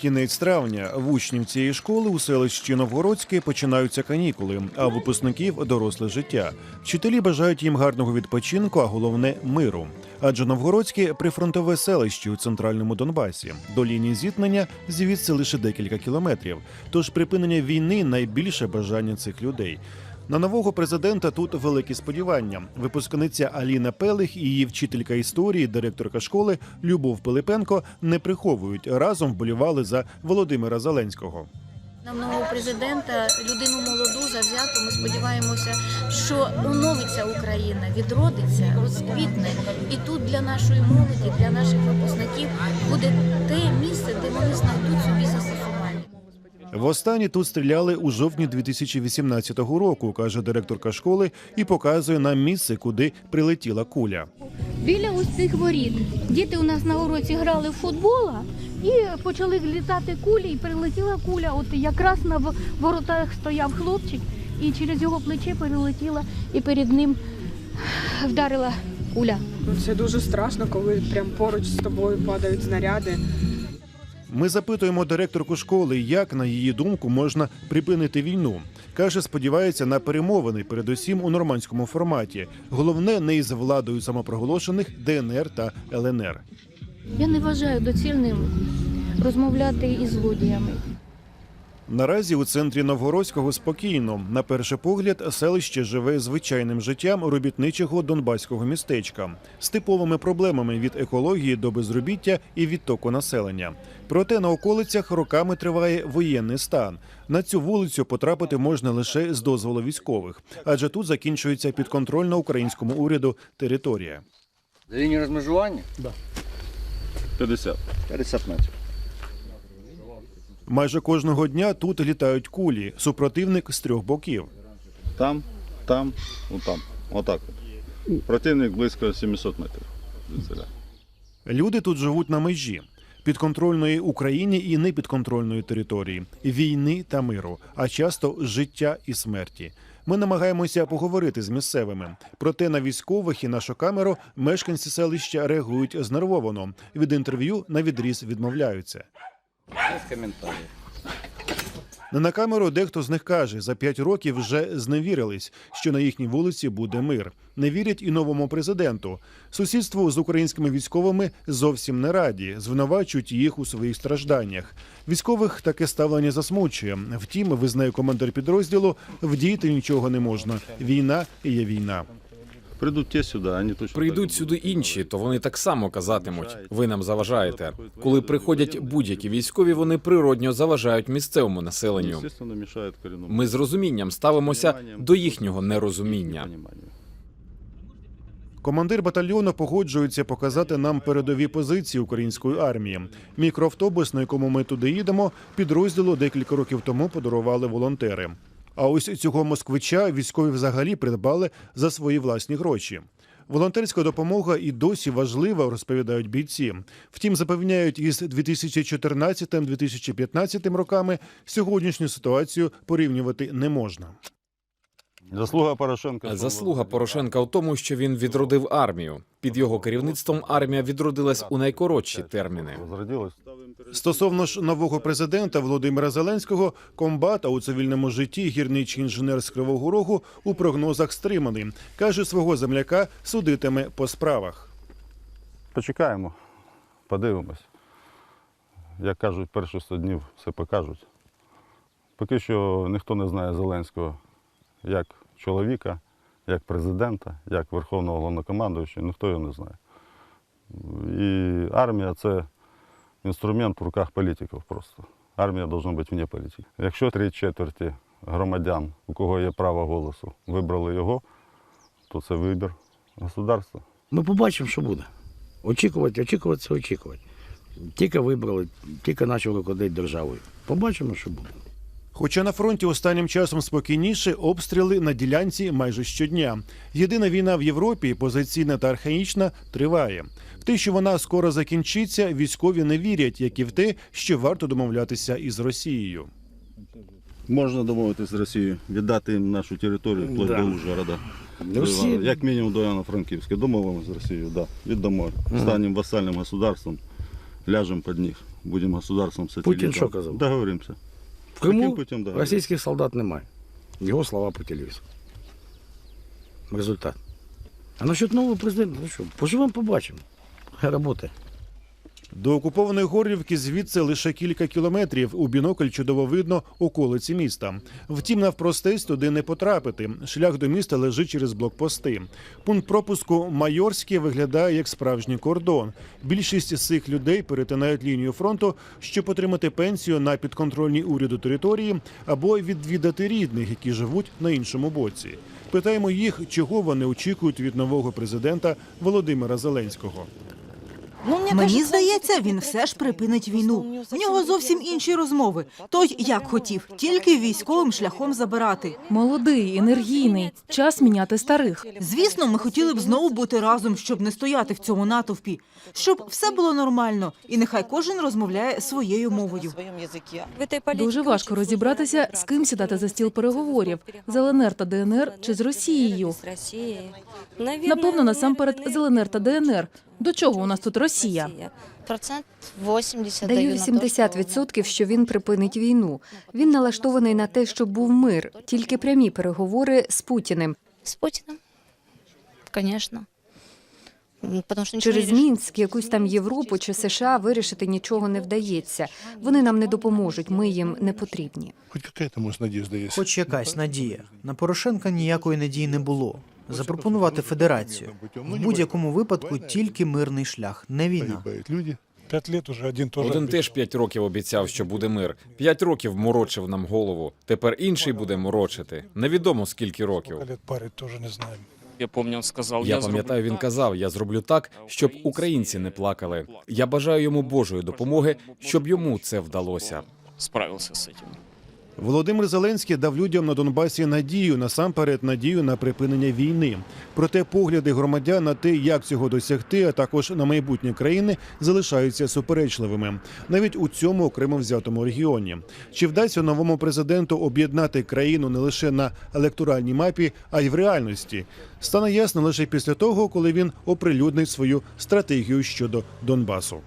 Кінець травня в учнів цієї школи у селищі Новгородське починаються канікули, а випускників доросле життя. Вчителі бажають їм гарного відпочинку, а головне миру. Адже Новгородське прифронтове селище у центральному Донбасі. До лінії зіткнення звідси лише декілька кілометрів. Тож припинення війни найбільше бажання цих людей. На нового президента тут великі сподівання. Випускниця Аліна Пелих і її вчителька історії, директорка школи Любов Пилипенко не приховують. Разом вболівали за Володимира Зеленського. На нового президента, людину молоду, завзяту. Ми сподіваємося, що оновиться Україна, відродиться, розквітне. І тут для нашої молоді, для наших випускників буде те місце, де вони знайдуть собі застосування. Востаннє тут стріляли у жовтні 2018 року, каже директорка школи, і показує нам місце, куди прилетіла куля. Біля ось цих воріт. Діти у нас на уроці грали в футбол і почали літати кулі, і прилетіла куля. От якраз на воротах стояв хлопчик, і через його плече перелетіла, і перед ним вдарила куля. Ну, Це дуже страшно, коли прям поруч з тобою падають снаряди. Ми запитуємо директорку школи, як на її думку можна припинити війну. каже, сподівається на перемовини, передусім у нормандському форматі. Головне не із владою самопроголошених ДНР та ЛНР. Я не вважаю доцільним розмовляти із злодіями. Наразі у центрі Новгородського спокійно. На перший погляд, селище живе звичайним життям робітничого донбаського містечка з типовими проблемами від екології до безробіття і відтоку населення. Проте на околицях роками триває воєнний стан. На цю вулицю потрапити можна лише з дозволу військових, адже тут закінчується підконтрольна українському уряду територія. Лінія розмежування? 50. 50 метрів. Майже кожного дня тут літають кулі, супротивник з трьох боків. Там, там, отам. Отак. Противник близько 700 метрів. Люди тут живуть на межі підконтрольної Україні і непідконтрольної території, війни та миру, а часто життя і смерті. Ми намагаємося поговорити з місцевими. Проте на військових і нашу камеру мешканці селища реагують знервовано. Від інтерв'ю на відріз відмовляються. Без коментарів. Не на камеру дехто з них каже, за п'ять років вже зневірились, що на їхній вулиці буде мир. Не вірять і новому президенту. Сусідству з українськими військовими зовсім не раді, звинувачують їх у своїх стражданнях. Військових таке ставлення засмучує. Втім, визнає командир підрозділу, вдіяти нічого не можна. Війна є війна. Прийдуть ті сюди, вони точно Прийдуть сюди інші, то вони так само казатимуть: ви нам заважаєте. Коли приходять будь-які військові, вони природньо заважають місцевому населенню. Ми з розумінням ставимося до їхнього нерозуміння. Командир батальйону погоджується показати нам передові позиції української армії. Мікроавтобус, на якому ми туди їдемо, підрозділу декілька років тому подарували волонтери. А ось цього москвича військові взагалі придбали за свої власні гроші. Волонтерська допомога і досі важлива, розповідають бійці. Втім, запевняють, із 2014-2015 роками сьогоднішню ситуацію порівнювати не можна. Заслуга Порошенка. Заслуга Порошенка в тому, що він відродив армію. Під його керівництвом армія відродилась у найкоротші терміни. Стосовно ж нового президента Володимира Зеленського, комбат, а у цивільному житті гірничий інженер з Кривого Рогу у прогнозах стриманий. Каже, свого земляка судитиме по справах. Почекаємо, подивимось. Як кажуть, перші 100 днів все покажуть. Поки що ніхто не знає Зеленського як чоловіка, як президента, як верховного головнокомандуючого, ніхто його не знає. І армія це інструмент в руках політиків просто. Армія повинна бути вне політики. Якщо три четверті громадян, у кого є право голосу, вибрали його, то це вибір государства. Ми побачимо, що буде. Очікувати, очікувати це очікувати. Тільки вибрали, тільки почали руководити державою. Побачимо, що буде. Хоча на фронті останнім часом спокійніше, обстріли на ділянці майже щодня. Єдина війна в Європі, позиційна та архаїчна, триває. В те, що вона скоро закінчиться, військові не вірять, як і в те, що варто домовлятися із Росією. Можна домовитися з Росією, віддати їм нашу територію вплоть Да. до Ужгорода. Росія- Як мінімум до Івано-Франківська. Домовимося з Росією, да. віддамо. Станемо васальним государством, ляжем под них. Будем государством сателлитом. Путін що казав? Договоримся. В Криму путем да, російських солдат немає. Його слова по телевізору. Результат. А насчет нового президента, ну що, поживемо, побачимо. Хай робота. До окупованої Горлівки звідси лише кілька кілометрів. У бінокль чудово видно околиці міста. Втім, навпростець туди не потрапити. Шлях до міста лежить через блокпости. Пункт пропуску Майорське виглядає як справжній кордон. Більшість з цих людей перетинають лінію фронту, щоб отримати пенсію на підконтрольній уряду території або відвідати рідних, які живуть на іншому боці. Питаємо їх, чого вони очікують від нового президента Володимира Зеленського. Мені здається, він все ж припинить війну. В нього зовсім інші розмови. Той як хотів, тільки військовим шляхом забирати. Молодий, енергійний, час міняти старих. Звісно, ми хотіли б знову бути разом, щоб не стояти в цьому натовпі, щоб все було нормально, і нехай кожен розмовляє своєю мовою. Дуже важко розібратися, з ким сідати за стіл переговорів з ЛНР та ДНР чи з Росією. Напевно, насамперед з ЛНР та ДНР. До чого у нас тут Росія? Процент 80 Даю 80%, що він припинить війну. Він налаштований на те, щоб був мир, тільки прямі переговори з Путіним. С Путиным, конечно. М, Потому что ничего Через. Мінськ, якусь там Європу чи США вирішити нічого не вдається. Вони нам не допоможуть, ми їм не потрібні. Хоч якась надія. На Порошенка ніякої надії не було. Запропонувати федерацію. В будь-якому випадку тільки мирний шлях, не війна. П'ять лет уже один теж. Один теж п'ять років обіцяв, що буде мир. П'ять років морочив нам голову. Тепер інший буде морочити. Невідомо скільки років. Парить теж не знаємо. Я пам'ятаю, сказав, Я пам'ятаю, він казав: я зроблю так, щоб українці не плакали. Я бажаю йому Божої допомоги, щоб йому це вдалося. справився з цим. Володимир Зеленський дав людям на Донбасі надію, насамперед надію на припинення війни. Проте погляди громадян на те, як цього досягти, а також на майбутнє країни, залишаються суперечливими, навіть у цьому окремо взятому регіоні. Чи вдасться новому президенту об'єднати країну не лише на електоральній мапі, а й в реальності? Стане ясно лише після того, коли він оприлюднить свою стратегію щодо Донбасу.